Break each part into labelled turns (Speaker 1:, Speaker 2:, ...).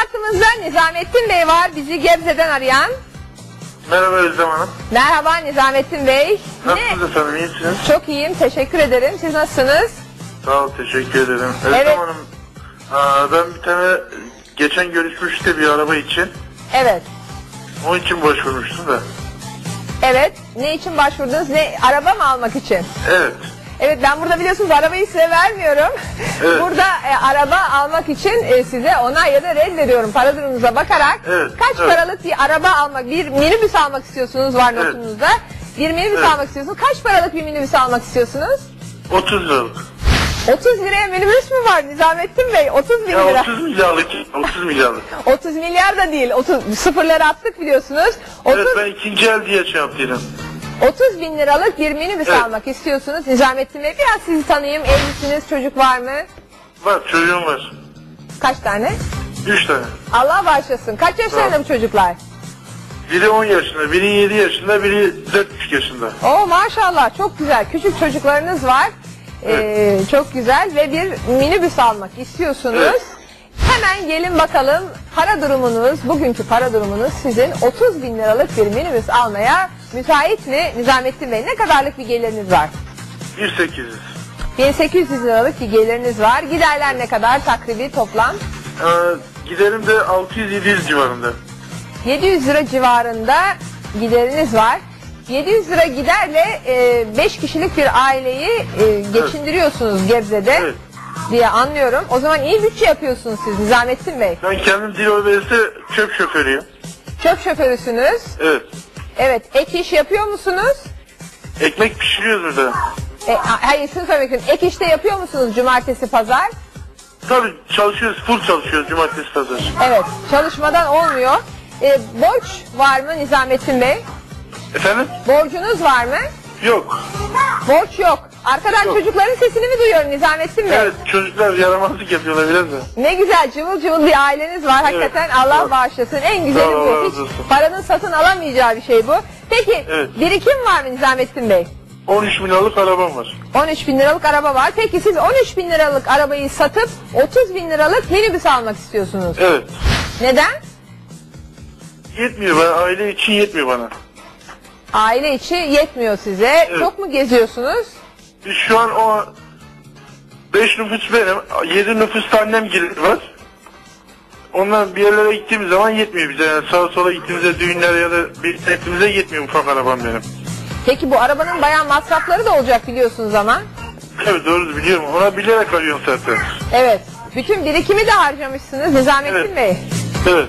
Speaker 1: hattımızda Nizamettin Bey var bizi Gebze'den arayan.
Speaker 2: Merhaba Özlem Hanım.
Speaker 1: Merhaba Nizamettin Bey.
Speaker 2: Nasılsınız efendim? İyisiniz?
Speaker 1: Çok iyiyim teşekkür ederim. Siz nasılsınız?
Speaker 2: Sağ ol, teşekkür ederim. Özlem
Speaker 1: Evet.
Speaker 2: Hanım, aa, ben bir tane geçen görüşmüştü bir araba için.
Speaker 1: Evet.
Speaker 2: Onun için başvurmuştum da.
Speaker 1: Evet. Ne için başvurdunuz? Ne araba mı almak için?
Speaker 2: Evet.
Speaker 1: Evet ben burada biliyorsunuz arabayı size vermiyorum.
Speaker 2: Evet.
Speaker 1: Burada e, araba almak için e, size onay ya da red veriyorum para durumunuza bakarak.
Speaker 2: Evet,
Speaker 1: Kaç
Speaker 2: evet.
Speaker 1: paralık bir araba almak, bir minibüs almak istiyorsunuz var
Speaker 2: Evet.
Speaker 1: notunuzda. Bir minibüs
Speaker 2: Evet.
Speaker 1: almak istiyorsunuz. Kaç paralık bir minibüs almak istiyorsunuz?
Speaker 2: 30 liralık.
Speaker 1: 30 liraya minibüs mü var Nizamettin Bey? 30 bin
Speaker 2: Ya
Speaker 1: lira.
Speaker 2: 30 milyarlık. 30 milyarlık.
Speaker 1: 30 milyar da değil. 30 sıfırları attık biliyorsunuz. 30,
Speaker 2: Evet ben ikinci el diye şey yaptım.
Speaker 1: 30 bin liralık bir minibüs
Speaker 2: Evet.
Speaker 1: almak istiyorsunuz Nizamettin Bey. Biraz sizi tanıyayım. Evlisiniz, çocuk var mı?
Speaker 2: Var çocuğum var.
Speaker 1: Kaç tane?
Speaker 2: 3 tane.
Speaker 1: Allah bağışlasın. Kaç yaşlarında bu çocuklar?
Speaker 2: Biri 10 yaşında, biri 7 yaşında, biri 4,5 yaşında.
Speaker 1: Oo maşallah çok güzel. Küçük çocuklarınız var. Ee, çok güzel ve bir minibüs almak istiyorsunuz.
Speaker 2: Evet.
Speaker 1: Hemen gelin bakalım para durumunuz, bugünkü para durumunuz sizin 30 bin liralık bir minibüs almaya müsait mi Nizamettin Bey? Ne kadarlık bir geliriniz var?
Speaker 2: 1800.
Speaker 1: 1800 liralık bir geliriniz var. Giderler ne kadar takribi toplam?
Speaker 2: Ee, giderim de 600-700 civarında.
Speaker 1: 700 lira civarında gideriniz var. 700 lira giderle 5 kişilik bir aileyi e, geçindiriyorsunuz Gebze'de
Speaker 2: Evet.
Speaker 1: diye anlıyorum. O zaman iyi bütçe yapıyorsunuz siz Nizamettin Bey.
Speaker 2: Ben kendim dil obezde çöp şoförüyüm.
Speaker 1: Çöp şoförüsünüz.
Speaker 2: Evet.
Speaker 1: Evet ek iş yapıyor musunuz?
Speaker 2: Ekmek pişiriyoruz burada.
Speaker 1: E, a- hayır şunu söylemek istiyorum. Ek işte yapıyor musunuz cumartesi pazar?
Speaker 2: Tabii çalışıyoruz, full çalışıyoruz cumartesi pazar.
Speaker 1: Evet çalışmadan olmuyor. E, borç var mı Nizamettin Bey?
Speaker 2: Efendim?
Speaker 1: Borcunuz var mı?
Speaker 2: Yok.
Speaker 1: Borç yok. Arkadan
Speaker 2: Yok.
Speaker 1: çocukların sesini mi duyuyorum Nizamettin Bey?
Speaker 2: Evet çocuklar yaramazlık yapıyorlar biraz da.
Speaker 1: Ne güzel cıvıl cıvıl bir aileniz var. Hakikaten Allah
Speaker 2: Evet.
Speaker 1: bağışlasın. En güzeli
Speaker 2: Sağ ol,
Speaker 1: bu.
Speaker 2: Allah
Speaker 1: Hiç
Speaker 2: olsun.
Speaker 1: paranın satın alamayacağı bir şey bu. Peki
Speaker 2: Evet.
Speaker 1: birikim var mı Nizamettin Bey?
Speaker 2: 13 bin liralık arabam var.
Speaker 1: 13 bin liralık araba var. Peki siz 13 bin liralık arabayı satıp 30 bin liralık minibüs almak istiyorsunuz.
Speaker 2: Evet.
Speaker 1: Neden?
Speaker 2: Yetmiyor bana, aile için yetmiyor bana.
Speaker 1: Aile içi yetmiyor size.
Speaker 2: Evet.
Speaker 1: Çok mu geziyorsunuz?
Speaker 2: Biz şu an o 5 nüfus benim, 7 nüfus annem gibi var. Ondan bir yerlere gittiğimiz zaman yetmiyor bize. Yani sağa sola gittiğimizde düğünlere ya da bir ettiğimizde yetmiyor ufak arabam benim.
Speaker 1: Peki bu arabanın bayağı masrafları da olacak biliyorsunuz ama.
Speaker 2: Evet doğru biliyorum. Ona bilerek arıyorum zaten.
Speaker 1: Evet. Bütün birikimi de harcamışsınız Nizamettin
Speaker 2: Evet.
Speaker 1: Bey.
Speaker 2: Evet.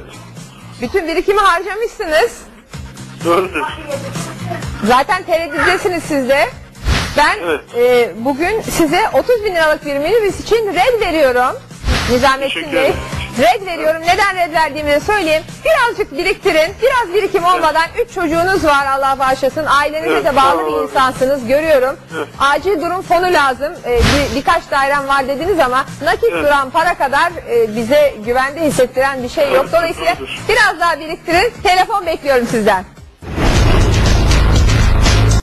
Speaker 1: Bütün birikimi harcamışsınız.
Speaker 2: Doğrudur.
Speaker 1: Zaten tereddüttesiniz siz de. Ben
Speaker 2: Evet.
Speaker 1: e, bugün size 30 bin liralık bir minibüs için red veriyorum. Nizamettin Bey. Red veriyorum. Neden red verdiğimi de söyleyeyim. Birazcık biriktirin. Biraz birikim olmadan 3 çocuğunuz var Allah bağışlasın. Ailenize
Speaker 2: Evet,
Speaker 1: de bağlı bir insansınız görüyorum.
Speaker 2: Evet.
Speaker 1: Acil durum fonu lazım. E, bir, birkaç dairem var dediniz ama nakit
Speaker 2: Evet.
Speaker 1: duran para kadar e, bize güvende hissettiren bir şey yok.
Speaker 2: Evet,
Speaker 1: Dolayısıyla biraz daha biriktirin. Telefon bekliyorum sizden.